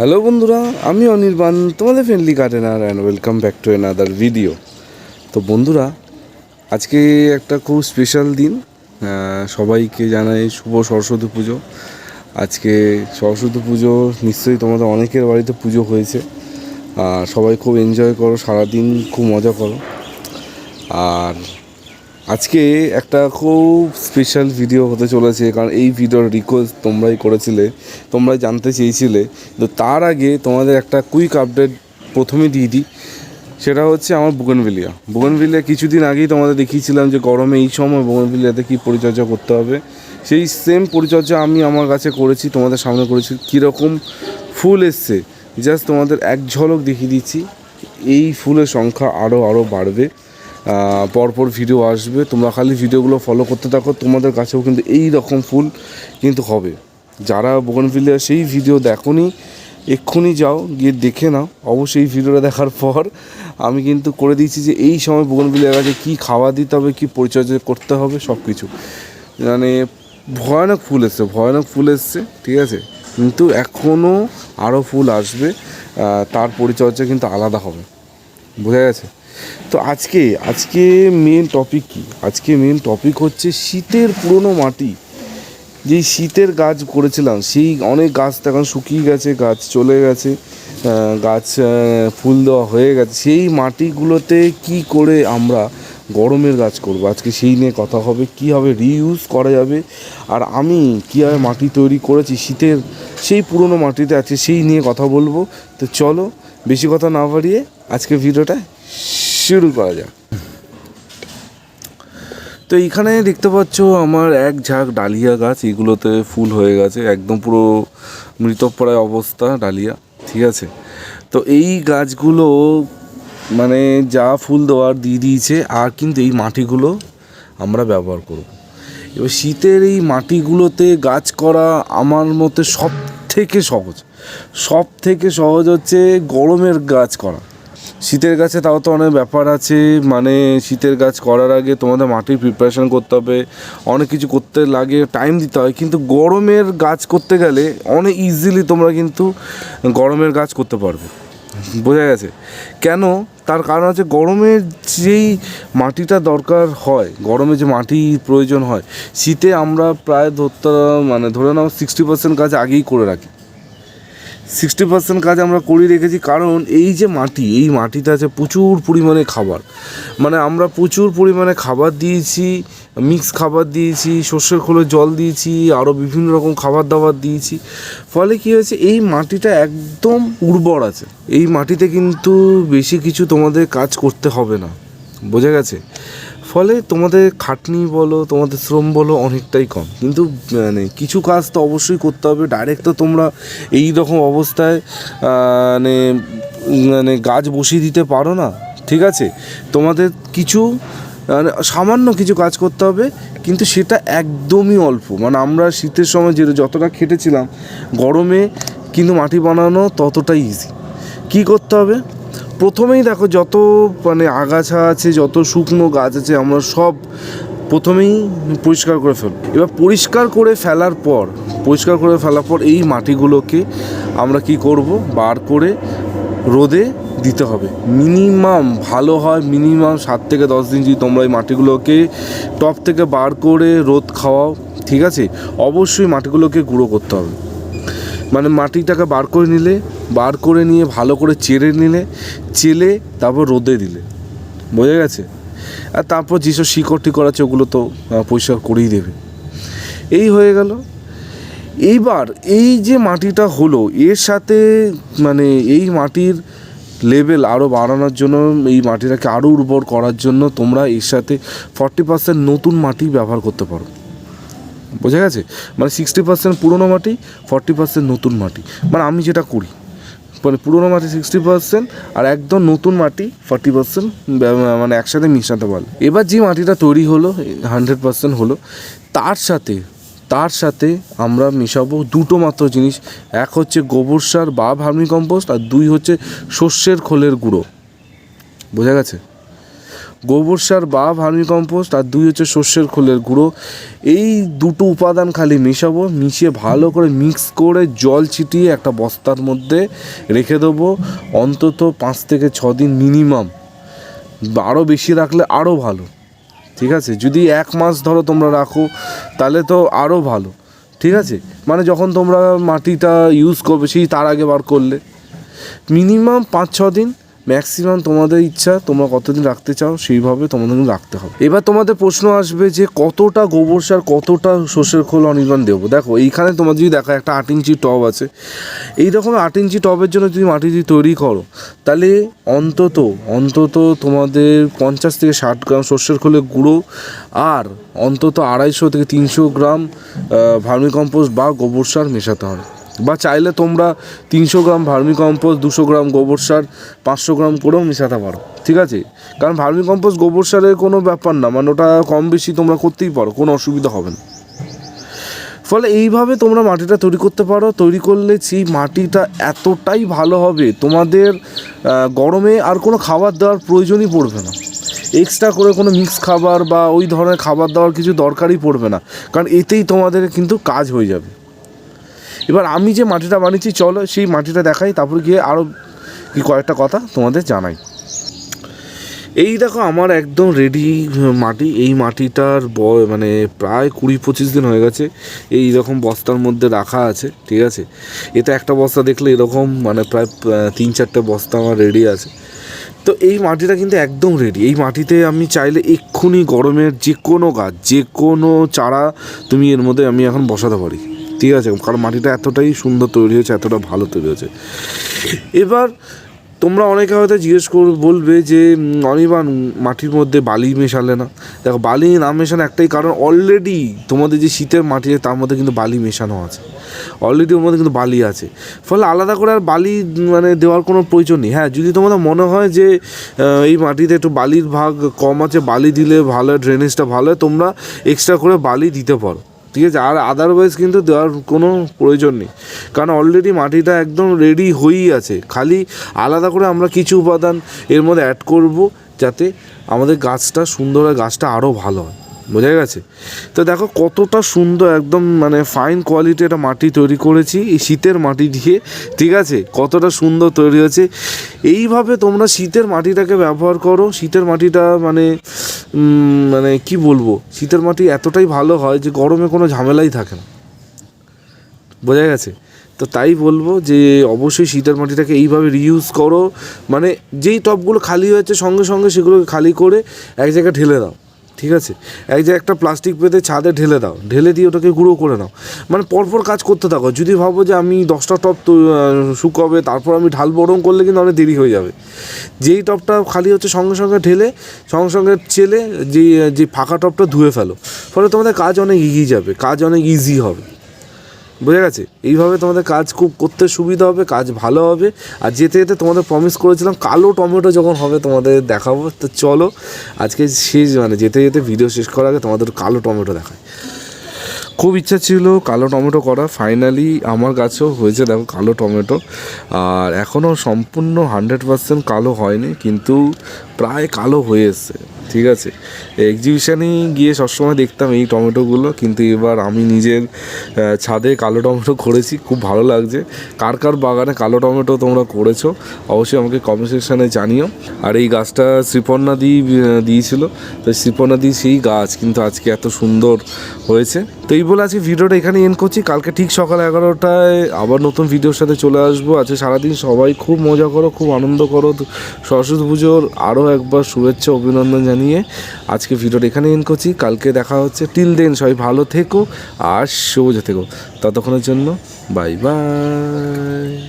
Hello বন্ধুরা, আমি অনির্বাণ, তোমাদের friendly gardener and welcome back to another video তো বন্ধুরা, আজকে একটা খুব স্পেশাল দিন। সবাইকে জানাই শুভ সরস্বতী পুজো। আজকে সরস্বতী পুজো, নিশ্চয়ই তোমাদের অনেকের বাড়িতে পুজো হয়েছে। আর সবাই খুব এনজয় করো, সারাদিন খুব মজা করো। আর আজকে একটা খুব স্পেশাল ভিডিও হতে চলেছে, কারণ এই ভিডিওর রিকোয়েস্ট তোমরাই করেছিলে, তোমরাই জানতে চেয়েছিলে। তো তার আগে তোমাদের একটা কুইক আপডেট প্রথমে দিয়ে দিই। সেটা হচ্ছে আমার বুগনভিলিয়া বুগনভিলিয়া কিছুদিন আগেই তোমাদের দেখিয়েছিলাম যে গরমে এই সময় বুগনভিলিয়াতে কী পরিচর্যা করতে হবে। সেই সেম পরিচর্যা আমি আমার কাছে করেছি, তোমাদের সামনে করেছি। কীরকম ফুল এসছে জাস্ট তোমাদের এক ঝলক দেখিয়ে দিচ্ছি। এই ফুলের সংখ্যা আরও আরও বাড়বে। পরপর ভিডিও আসবে। তোমরা খালি ভিডিওগুলো ফলো করতে থাকো। তোমাদের কাছেও কিন্তু এই রকম ফুল কিন্তু হবে। যারা বোগনভিলিয়া সেই ভিডিও দেখোনি, এক্ষুনি যাও, গিয়ে দেখে নাও। অবশ্যই ভিডিওটা দেখার পর আমি কিন্তু করে দিয়েছি যে এই সময় বোগনভিলিয়া গাছে কী খাওয়া দিতে হবে, কী পরিচর্যা করতে হবে সব কিছু মানে ভয়ানক ফুল এসছে, ভয়ানক ফুল এসছে, ঠিক আছে? কিন্তু এখনও আরও ফুল আসবে। তার পরিচর্যা কিন্তু আলাদা হবে। বোঝা গেছে? তো আজকে আজকে মেন টপিক কি? আজকে মেন টপিক হচ্ছে শীতের পুরনো মাটি। যেই শীতের গাছ করেছিলাম, সেই অনেক গাছ এখন শুকিয়ে গেছে, গাছ চলে গেছে গাছ ফুল দেওয়া হয়ে গেছে। সেই মাটিগুলোতে কি করে আমরা গরমের গাছ করব? আজকে সেই নিয়ে কথা হবে, কীভাবে রিইউজ করা যাবে? আর আমি কীভাবে মাটি তৈরি করেছি শীতের সেই পুরনো মাটিতে আছে সেই নিয়ে কথা বলব। তো চলো, বেশি কথা না বাড়িয়ে আজকে ভিডিওটা শুরু করা যাক তো এইখানে দেখতে পাচ্ছ আমার এক ঝাঁক ডালিয়া গাছ, এগুলোতে ফুল হয়ে গেছে, একদম পুরো মৃতপ্রায় অবস্থা ডালিয়া, ঠিক আছে? তো এই গাছগুলো মানে যা ফুল দেওয়ার দিয়ে দিয়েছে, আর কিন্তু এই মাটিগুলো আমরা ব্যবহার করব। এবার শীতের এই মাটিগুলোতে গাছ করা আমার মতে সব থেকে সহজ। সব থেকে সহজ হচ্ছে গরমের গাছ করা। শীতের গাছে তাও তো অনেক ব্যাপার আছে। মানে শীতের গাছ করার আগে তোমাদের মাটির প্রিপারেশান করতে হবে। অনেক কিছু করতে লাগে টাইম দিতে হয়। কিন্তু গরমের গাছ করতে গেলে অনেক ইজিলি তোমরা কিন্তু গরমের গাছ করতে পারবে। বোঝা গেছে? কেন? তার কারণ হচ্ছে গরমে যেই মাটিটা দরকার হয়, গরমে যে মাটি প্রয়োজন হয়, শীতে আমরা প্রায় ধরতে মানে ধরে নাও সিক্সটি পার্সেন্ট কাজ আগেই করে রাখি। সিক্সটি পার্সেন্ট কাজ আমরা করে রেখেছি, কারণ এই যে মাটি, এই মাটিতে আছে প্রচুর পরিমাণে খাবার। মানে আমরা প্রচুর পরিমাণে খাবার দিয়েছি মিক্স খাবার দিয়েছি, সর্ষের খোলে জল দিয়েছি আরও বিভিন্ন রকম খাবার দাবার দিয়েছি। ফলে কী হয়েছে, এই মাটিটা একদম উর্বর আছে। এই মাটিতে কিন্তু বেশি কিছু তোমাদের কাজ করতে হবে না। বোঝা গেছে? ফলে তোমাদের খাটনি বলো, তোমাদের শ্রম বলো অনেকটাই কম। কিন্তু মানে কিছু কাজ তো অবশ্যই করতে হবে। ডাইরেক্ট তো তোমরা এই রকম অবস্থায় মানে মানে গাছ বসিয়ে দিতে পারো না। ঠিক আছে? তোমাদের কিছু মানে সামান্য কিছু কাজ করতে হবে, কিন্তু সেটা একদমই অল্প। মানে আমরা শীতের সময় যে যতটা খেটেছিলাম, গরমে কিন্তু মাটি বানানো ততটাই ইজি কী করতে হবে? প্রথমেই দেখো যত মানে আগাছা আছে, যত শুকনো গাছ আছে, আমরা সব প্রথমেই পরিষ্কার করে ফেলব। এবার পরিষ্কার করে ফেলার পর, পরিষ্কার করে ফেলার পর এই মাটিগুলোকে আমরা কি করব? বার করে রোদে দিতে হবে। মিনিমাম ভালো হয়, মিনিমাম সাত থেকে দশ দিন যদি তোমরা এই মাটিগুলোকে টপ থেকে বার করে রোদ খাওয়াও, ঠিক আছে? অবশ্যই মাটিগুলোকে গুঁড়ো করতে হবে। মানে মাটিটাকে বার করে নিলে বার করে নিয়ে, ভালো করে চেড়ে নিলে, চেলে তারপর রোদে দিলে। বোঝা গেছে? আর তারপর যেসব শিকড় টিকড় আছে, ওগুলো তো পরিষ্কার করেই দেবে। এই হয়ে গেল। এইবার এই যে মাটিটা হলো, এর সাথে মানে এই মাটির লেভেল আরও বাড়ানোর জন্য, এই মাটিটাকে আরও উর্বর করার জন্য তোমরা এর সাথে ফর্টি পার্সেন্ট নতুন মাটি ব্যবহার করতে পারো। বোঝা গেছে? মানে সিক্সটি পার্সেন্ট পুরোনো মাটি ফর্টি পার্সেন্ট নতুন মাটি। মানে আমি যেটা করি মানে পুরোনো মাটি সিক্সটি পার্সেন্ট আর একদম নতুন মাটি ফর্টি পার্সেন্ট মানে একসাথে মিশাতে বলে এবার যে মাটিটা তৈরি হলো হান্ড্রেড পার্সেন্ট হলো, তার সাথে তার সাথে আমরা মিশাবো দুটো মাত্র জিনিস। এক হচ্ছে গোবর সার বা ভার্মি কম্পোস্ট আর দুই হচ্ছে শস্যের খোলের গুঁড়ো। বোঝা গেছে? গোবর সার বা ভার্মি কম্পোস্ট আর দুই হচ্ছে সর্ষের খোলের গুঁড়ো। এই দুটো উপাদান খালি মেশাবো, মিশিয়ে ভালো করে মিক্স করে জল ছিটিয়ে একটা বস্তার মধ্যে রেখে দেবো। অন্তত পাঁচ থেকে ছ দিন মিনিমাম। আরও বেশি রাখলে আরও ভালো। ঠিক আছে? যদি এক মাস ধরো তোমরা রাখো, তাহলে তো আরও ভালো। ঠিক আছে? মানে যখন তোমরা মাটিটা ইউজ করবে, সেই তার আগে বার করলে। মিনিমাম পাঁচ ছ দিন। ম্যাক্সিমাম তোমাদের ইচ্ছা, তোমরা কতদিন রাখতে চাও, সেইভাবে তোমাদের রাখতে হবে। এবার তোমাদের প্রশ্ন আসবে যে কতটা গোবর সার, কতটা সর্ষের খোল অনির্বাণ দেবো? দেখো, এইখানে তোমার যদি দেখো একটা আট ইঞ্চি টব আছে। এই রকম আট ইঞ্চি টবের জন্য যদি মাটি যদি তৈরি করো, তাহলে অন্তত অন্তত তোমাদের পঞ্চাশ থেকে ষাট গ্রাম সর্ষের খোলের গুঁড়ো আর অন্তত আড়াইশো থেকে তিনশো গ্রাম ভার্মিকম্পোস্ট বা গোবর সার মেশাতে হবে। বা চাইলে তোমরা তিনশো গ্রাম ভার্মি দুশো গ্রাম গোবর সার, পাঁচশো গ্রাম করেও মেশাতে পারো, ঠিক আছে? কারণ ভার্মি গোবর সারের কোনো ব্যাপার না মানে ওটা কম বেশি তোমরা করতেই পারো, কোনো অসুবিধা হবে না। ফলে এইভাবে তোমরা মাটিটা তৈরি করতে পারো, তৈরি করলে সেই মাটিটা এতটাই ভালো হবে, তোমাদের গরমে আর কোনো খাবার দেওয়ার প্রয়োজনই পড়বে না। এক্সট্রা করে কোনো মিক্স খাবার বা ওই ধরনের খাবার দেওয়ার কিছু দরকারই পড়বে না, কারণ এতেই তোমাদের কিন্তু কাজ হয়ে যাবে। এবার আমি যে মাটিটা বানিয়েছি, চলো সেই মাটিটা দেখাই, তারপর গিয়ে আরও কি কয়েকটা কথা তোমাদের জানাই। এই দেখো আমার একদম রেডি মাটি, এই মাটিটার মানে প্রায় কুড়ি পঁচিশ দিন হয়ে গেছে, এই রকম বস্তার মধ্যে রাখা আছে, ঠিক আছে? এটা একটা বস্তা দেখলে এরকম মানে প্রায় তিন চারটে বস্তা আমার রেডি আছে। তো এই মাটিটা কিন্তু একদম রেডি এই মাটিতে আমি চাইলে এক্ষুনি গরমের যে কোনো গাছ, যে কোনো চারা তুমি এর মধ্যে আমি এখন বসাতে পারি। ঠিক আছে, কারণ মাটিটা এতটাই সুন্দর তৈরি হয়েছে, এতটা ভালো তৈরি হয়েছে। এবার তোমরা অনেকে হয়তো জিজ্ঞেস কর, বলবে যে অনির্বাণ মাটির মধ্যে বালি মেশালে না। দেখো, বালি না মেশানো একটাই কারণ অলরেডি তোমাদের যে শীতের মাটি তার মধ্যে কিন্তু বালি মেশানো আছে। অলরেডি ওর মধ্যে কিন্তু বালি আছে। ফলে আলাদা করে আর বালি মানে দেওয়ার কোনো প্রয়োজন নেই। হ্যাঁ যদি তোমাদের মনে হয় যে এই মাটিতে একটু বালির ভাগ কম আছে, বালি দিলে ভালো ড্রেনেজটা ভালো তোমরা এক্সট্রা করে বালি দিতে পারো। ঠিক আছে? আর আদারওয়াইজ কিন্তু দেওয়ার কোনো প্রয়োজন নেই। কারণ অলরেডি মাটিটা একদম রেডি হয়েই আছে। খালি আলাদা করে আমরা কিছু উপাদান এর মধ্যে অ্যাড করব যাতে আমাদের গাছটা সুন্দর হয়, গাছটা আরও ভালো হয়। বোঝা গেছে? তো দেখো কতটা সুন্দর, একদম মানে ফাইন কোয়ালিটি একটা মাটি তৈরি করেছি, এই শীতের মাটি দিয়ে, ঠিক আছে? কতটা সুন্দর তৈরি হয়েছে। এইভাবে তোমরা শীতের মাটিটাকে ব্যবহার করো। শীতের মাটিটা মানে মানে কি বলব? শীতের মাটি এতটাই ভালো হয় যে গরমে কোনো ঝামেলাই থাকে না। বোঝা গেছে? তো তাই বলব যে অবশ্যই শীতের মাটিটাকে এইভাবে রিইউজ করো। মানে যেই টবগুলো খালি হয়েছে, সঙ্গে সঙ্গে সেগুলোকে খালি করে এক জায়গায় ঢেলে দাও। ঠিক আছে? এক যে একটা প্লাস্টিক পেতে ছাদে ঢেলে দাও। ঢেলে দিয়ে ওটাকে গুঁড়ো করে নাও। মানে পরপর কাজ করতে থাকো। যদি ভাবো যে আমি দশটা টপ শুকাবে, তারপর আমি ঢাল বরং করলে কিন্তু অনেক দেরি হয়ে যাবে। যেই টপটা খালি হচ্ছে সঙ্গে সঙ্গে ঢেলে, সঙ্গে সঙ্গে ছেলে যে যে ফাঁকা টপটা ধুয়ে ফেলো। ফলে তোমাদের কাজ অনেক এগিয়ে যাবে, কাজ অনেক ইজি হবে। বোঝা গেছে? এইভাবে তোমাদের কাজ খুব করতে সুবিধা হবে, কাজ ভালো হবে। আর যেতে যেতে তোমাদের প্রমিস করেছিলাম, কালো টমেটো যখন হবে তোমাদের দেখাবো। তো চলো, আজকে শেষ মানে যেতে যেতে ভিডিও শেষ করার আগে তোমাদের কালো টমেটো দেখায় খুব ইচ্ছা ছিল কালো টমেটো করা। ফাইনালি আমার গাছেও হয়েছে, দেখো কালো টমেটো। আর এখনও সম্পূর্ণ হান্ড্রেড পার্সেন্ট কালো হয়নি, কিন্তু প্রায় কালো হয়ে এসছে, ঠিক আছে? এক্সিবিশানে গিয়ে সবসময় দেখতাম এই টমেটোগুলো, কিন্তু এবার আমি নিজের ছাদে কালো টমেটো করেছি, খুব ভালো লাগছে। কার কার বাগানে কালো টমেটো তোমরা করেছ, অবশ্যই আমাকে কমেন্ট সেকশানে জানিও। আর এই গাছটা শ্রীপর্ণা দি দিয়েছিল, তো শ্রীপর্ণা দি সেই গাছ, কিন্তু আজকে এত সুন্দর হয়েছে। তো এই বলে আজকে ভিডিওটা এখানে এন্ড করছি। কালকে ঠিক সকাল এগারোটায় আবার নতুন ভিডিওর সাথে চলে আসব। আজকে সারাদিন সবাই খুব মজা করো, খুব আনন্দ করো। সরস্বতী পুজোর আরও একবার শুভেচ্ছা, অভিনন্দন জানিয়ে আজকে ভিডিওটা এখানে এন্ড করছি। কালকে দেখা হচ্ছে। টিল দেন সবাই ভালো থেকো আর সবুজে থেকো। ততক্ষণের জন্য বাই বাই